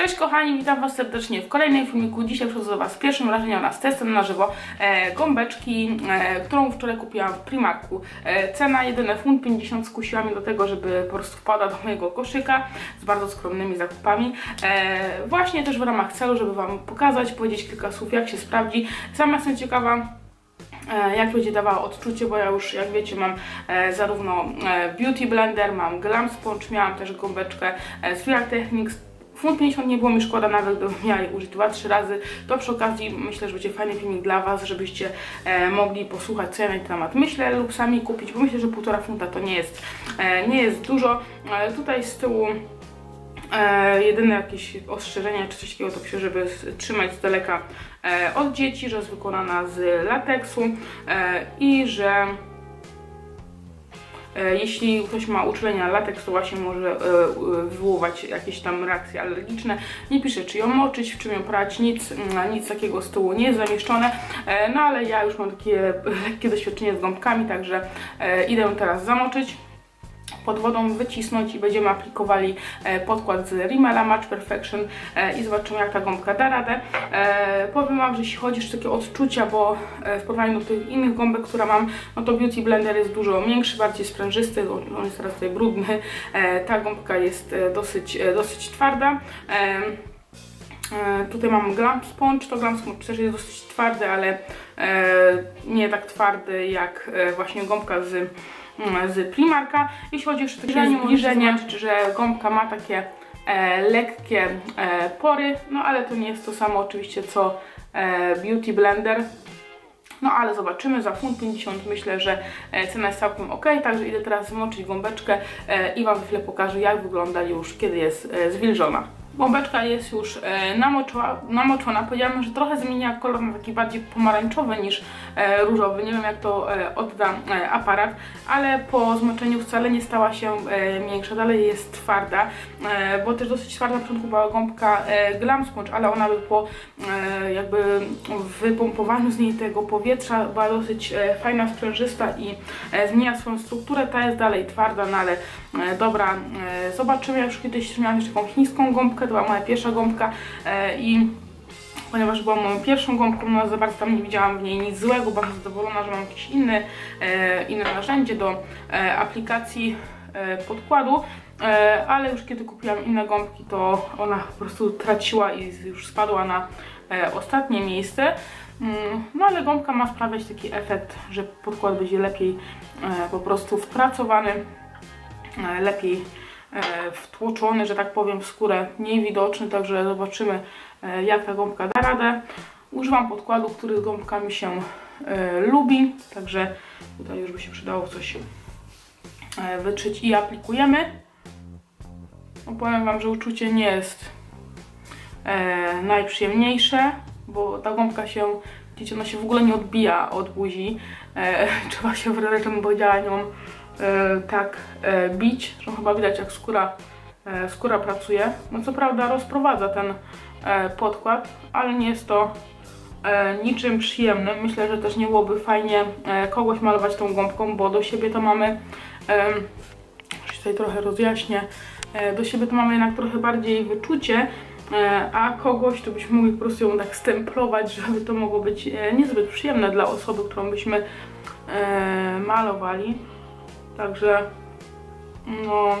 Cześć kochani, witam Was serdecznie w kolejnym filmiku. Dzisiaj przychodzę do Was z pierwszym wrażeniem oraz testem na żywo e, gąbeczki, e, którą wczoraj kupiłam w Primarku. E, cena jedyne funt 50 skusiła mnie do tego, żeby po prostu wpada do mojego koszyka z bardzo skromnymi zakupami. E, właśnie też w ramach celu, żeby Wam pokazać, powiedzieć kilka słów jak się sprawdzi. Sama jestem ciekawa e, jak będzie dawała odczucie, bo ja już jak wiecie mam e, zarówno e, Beauty Blender, mam Glam Sponge, miałam też gąbeczkę z Real Funt 50 nie było mi szkoda nawet, gdybym miała je użyć 2-3 razy. To przy okazji myślę, że będzie fajny filmik dla Was, żebyście e, mogli posłuchać co ja na ten temat myślę lub sami kupić, bo myślę, że 1,5 funta to nie jest, e, nie jest dużo. E, tutaj z tyłu E, jedyne jakieś ostrzeżenie czy coś takiego to pisze, żeby trzymać z daleka e, od dzieci, że jest wykonana z lateksu e, i że jeśli ktoś ma uczulenia na lateks, to właśnie może e, e, wywoływać jakieś tam reakcje alergiczne. Nie pisze, czy ją moczyć, w czym ją prać, nic, mm, nic takiego z tyłu nie jest zamieszczone. E, no ale ja już mam takie lekkie doświadczenie z gąbkami, także e, idę teraz zamoczyć pod wodą wycisnąć i będziemy aplikowali e, podkład z Rimmela Match Perfection e, i zobaczymy jak ta gąbka da radę. E, powiem Wam, że jeśli chodzi o takie odczucia, bo w porównaniu do tych innych gąbek, które mam, no to Beauty Blender jest dużo większy, bardziej sprężysty, on jest teraz tutaj brudny. Ta gąbka jest dosyć, dosyć twarda. Tutaj mam Glam Sponge, to Glam Sponge też jest dosyć twardy, ale nie tak twardy jak właśnie gąbka z, z Primarka. Jeśli chodzi jeszcze o takie Zbliżenie, że gąbka ma takie e, lekkie e, pory, no ale to nie jest to samo oczywiście co e, Beauty Blender. No ale zobaczymy, za funt 50 myślę, że e, cena jest całkiem ok, także idę teraz zmoczyć gąbeczkę e, i Wam chwilę pokażę jak wygląda już kiedy jest e, zwilżona. Gąbeczka jest już e, namoczona, namoczona. Powiedziałam, że trochę zmienia kolor na taki bardziej pomarańczowy niż e, różowy. Nie wiem jak to e, odda e, aparat, ale po zmoczeniu wcale nie stała się e, większa. Dalej jest twarda, e, bo też dosyć twarda na początku była gąbka e, Glam Sponge, ale ona by po e, jakby wypompowaniu z niej tego powietrza była dosyć e, fajna, sprężysta i e, zmienia swoją strukturę. Ta jest dalej twarda, no ale e, dobra, e, zobaczymy. Ja już kiedyś miałam jeszcze taką chińską gąbkę, to była moja pierwsza gąbka e, i ponieważ była moją pierwszą gąbką, no za bardzo tam nie widziałam w niej nic złego, bardzo zadowolona, że mam jakieś inny, e, inne narzędzie do e, aplikacji podkładu, ale już kiedy kupiłam inne gąbki, to ona po prostu traciła i już spadła na ostatnie miejsce. Mm, No ale gąbka ma sprawiać taki efekt, że podkład będzie lepiej po prostu wpracowany, lepiej wtłoczony, że tak powiem, w skórę mniej widoczny, także zobaczymy e, jak ta gąbka da radę. Używam podkładu, który z gąbkami się e, lubi, także tutaj już by się przydało coś e, wytrzeć i aplikujemy. No, powiem Wam, że uczucie nie jest e, najprzyjemniejsze, bo ta gąbka się, widzicie, ona się w ogóle nie odbija od buzi. E, trzeba się wręcz, powiedziała, nią e, tak e, bić, że chyba widać jak skóra, e, skóra pracuje. No co prawda rozprowadza ten e, podkład, ale nie jest to e, niczym przyjemnym. Myślę, że też nie byłoby fajnie e, kogoś malować tą gąbką, bo do siebie to mamy, e, już tutaj trochę rozjaśnię, e, do siebie to mamy jednak trochę bardziej wyczucie, e, a kogoś to byśmy mogli po prostu ją tak stemplować, żeby to mogło być e, niezbyt przyjemne dla osoby, którą byśmy e, malowali. Także no,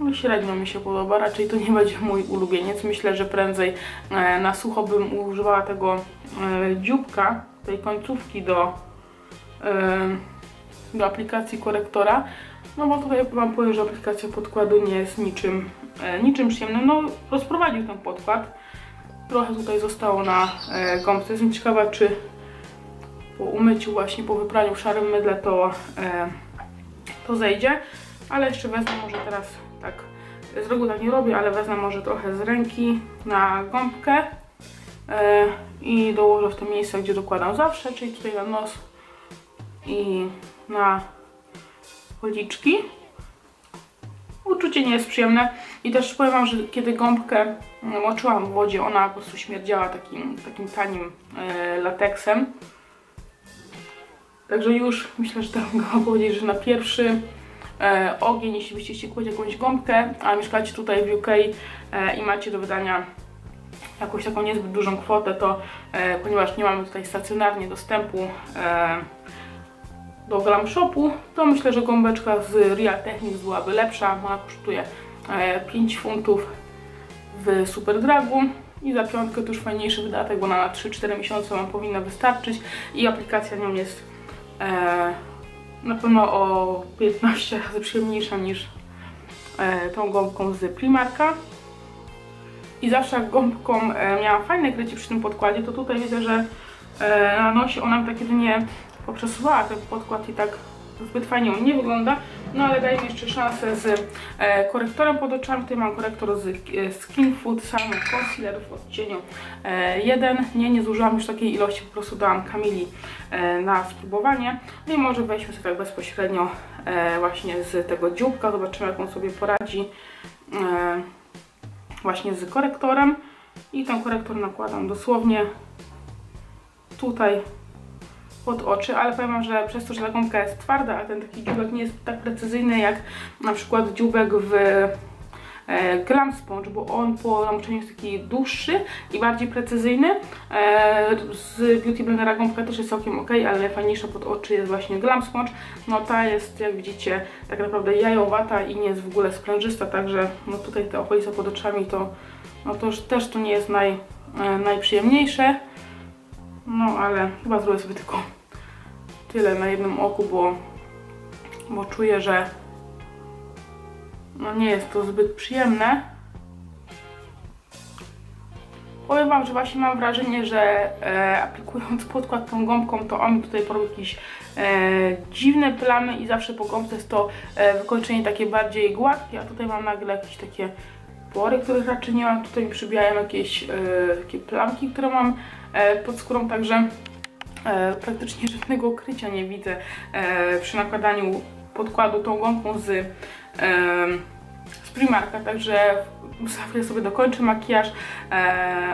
no średnio mi się podoba, raczej to nie będzie mój ulubieniec. Myślę, że prędzej e, na sucho bym używała tego e, dzióbka, tej końcówki do, e, do aplikacji korektora. No bo tutaj wam powiem, że aplikacja podkładu nie jest niczym, niczym przyjemnym. No rozprowadził ten podkład. Trochę tutaj zostało na gąbce. Jestem ciekawa, czy po umyciu właśnie, po wypraniu w szarym mydle to, e, to zejdzie. Ale jeszcze wezmę może teraz tak, z reguły tak nie robię, ale wezmę może trochę z ręki na gąbkę e, i dołożę w to miejsce, gdzie dokładam zawsze, czyli tutaj na nos i na policzki. Uczucie nie jest przyjemne i też powiem Wam, że kiedy gąbkę moczyłam w wodzie, ona po prostu śmierdziała takim, takim tanim e, lateksem. Także już myślę, że tak mogę powiedzieć, że na pierwszy e, ogień, jeśli byście chcieli kupić jakąś gąbkę, a mieszkacie tutaj w UK e, i macie do wydania jakąś taką niezbyt dużą kwotę, to e, ponieważ nie mamy tutaj stacjonarnie dostępu e, do Glam Shopu, to myślę, że gąbeczka z Real Technics byłaby lepsza. Ona kosztuje e, 5 funtów w Super Dragu i za piątkę to już fajniejszy wydatek, bo na 3-4 miesiące Wam powinna wystarczyć i aplikacja nią jest e, na pewno o 15 razy przyjemniejsza niż e, tą gąbką z Primarka. I zawsze jak gąbką e, miałam fajne krycie przy tym podkładzie, to tutaj widzę, że e, na nosie ona tak jedynie poprzesuwała ten podkład i tak zbyt fajnie on nie wygląda, no ale daję mi jeszcze szansę z e, korektorem pod oczami. Tutaj mam korektor z e, Skin Food Summer Concealer w odcieniu e, 1. Nie, nie zużyłam już takiej ilości, po prostu dałam Kamili e, na spróbowanie. No i może weźmy sobie tak bezpośrednio e, właśnie z tego dzióbka, zobaczymy jak on sobie poradzi e, właśnie z korektorem. I ten korektor nakładam dosłownie tutaj pod oczy, ale powiem wam, że przez to, że ta gąbka jest twarda, a ten taki dziubek nie jest tak precyzyjny jak na przykład dziubek w e, Glam Sponge, bo on po namoczeniu jest taki dłuższy i bardziej precyzyjny. E, z Beauty Blendera gąbka też jest całkiem ok, ale najfajniejsza pod oczy jest właśnie Glam Sponge. No ta jest, jak widzicie, tak naprawdę jajowata i nie jest w ogóle sprężysta, także no tutaj te okolice pod oczami to, no to już też to nie jest naj, e, najprzyjemniejsze. No ale chyba zrobię sobie tylko tyle na jednym oku, bo, bo czuję, że no nie jest to zbyt przyjemne. Powiem Wam, że właśnie mam wrażenie, że e, aplikując podkład tą gąbką, to on mi tutaj porobił jakieś e, dziwne plamy i zawsze po gąbce jest to e, wykończenie takie bardziej gładkie, a tutaj mam nagle jakieś takie pory, których raczej nie mam. Tutaj mi przybijają jakieś e, takie plamki, które mam pod skórą, także e, praktycznie żadnego ukrycia nie widzę e, przy nakładaniu podkładu tą gąbką z, e, z Primarka, także za chwilę sobie dokończę makijaż, e,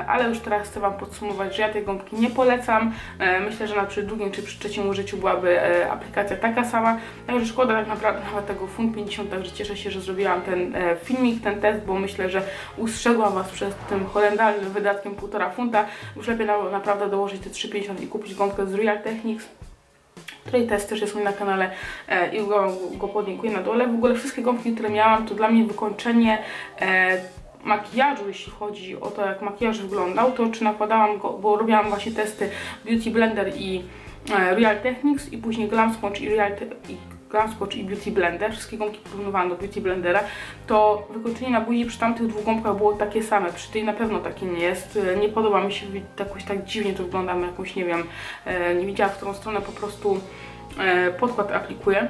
ale już teraz chcę Wam podsumować, że ja tej gąbki nie polecam. E, myślę, że na przy drugim czy przy trzecim użyciu byłaby e, aplikacja taka sama, także szkoda tak naprawdę nawet tego funt 50, także cieszę się, że zrobiłam ten filmik, ten test, bo myślę, że ustrzegłam Was przed tym horrendalnym wydatkiem 1,5 funta. Już lepiej na, naprawdę dołożyć te 3,50 i kupić gąbkę z Real Techniques której test też jest mój na kanale e, i go, go podlinkuję na dole. W ogóle wszystkie gąbki, które miałam, to dla mnie wykończenie e, makijażu, jeśli chodzi o to, jak makijaż wyglądał, to czy nakładałam go, bo robiłam właśnie testy Beauty Blender i e, Real Techniques i później Glam Sponge i Real i Glam Sponge i Beauty Blender, wszystkie gąbki porównywałam do Beauty Blendera, to wykończenie na buzi przy tamtych dwóch gąbkach było takie same, przy tej na pewno takie nie jest. E, Nie podoba mi się, jakoś tak dziwnie to wygląda, jakąś, nie wiem, e, nie widziałam w którą stronę po prostu e, podkład aplikuję.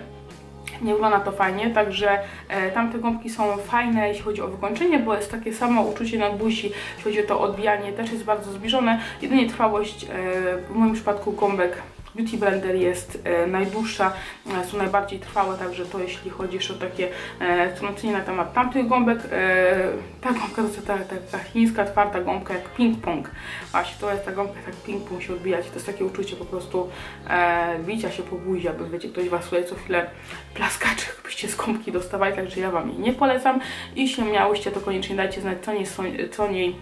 Nie wygląda to fajnie, także e, tamte gąbki są fajne, jeśli chodzi o wykończenie, bo jest takie samo uczucie na buzi, jeśli chodzi o to odbijanie, też jest bardzo zbliżone. Jedynie trwałość e, w moim przypadku gąbek Beauty Blender jest e, najdłuższa, e, są najbardziej trwałe, także to jeśli chodzi o takie e, tłumaczenie na temat tamtych gąbek. Ta gąbka to jest ta, taka chińska, twarda gąbka jak ping-pong. Właśnie to jest ta gąbka jak ping-pong się odbijać. To jest takie uczucie po prostu e, bicia się po buzi, aby wiecie, ktoś Was tutaj co chwilę plaskaczy, byście z gąbki dostawali, także ja Wam jej nie polecam. Jeśli miałyście, to koniecznie dajcie znać, co nie, co nie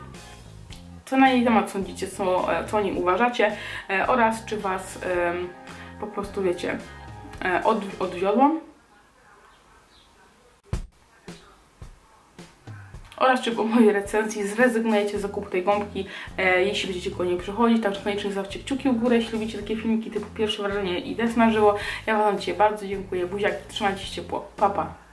co na jej temat sądzicie, co, co o niej uważacie e, oraz czy Was e, po prostu, wiecie, e, od, odwiodłam. Oraz czy po mojej recenzji zrezygnujecie z zakupu tej gąbki, e, jeśli będziecie koło niej przychodzić. Także koniecznie zostawcie kciuki w górę, jeśli lubicie takie filmiki typu pierwsze wrażenie i des na żywo. Ja Wam dzisiaj bardzo dziękuję. Buziaki, trzymajcie się ciepło. Pa, pa.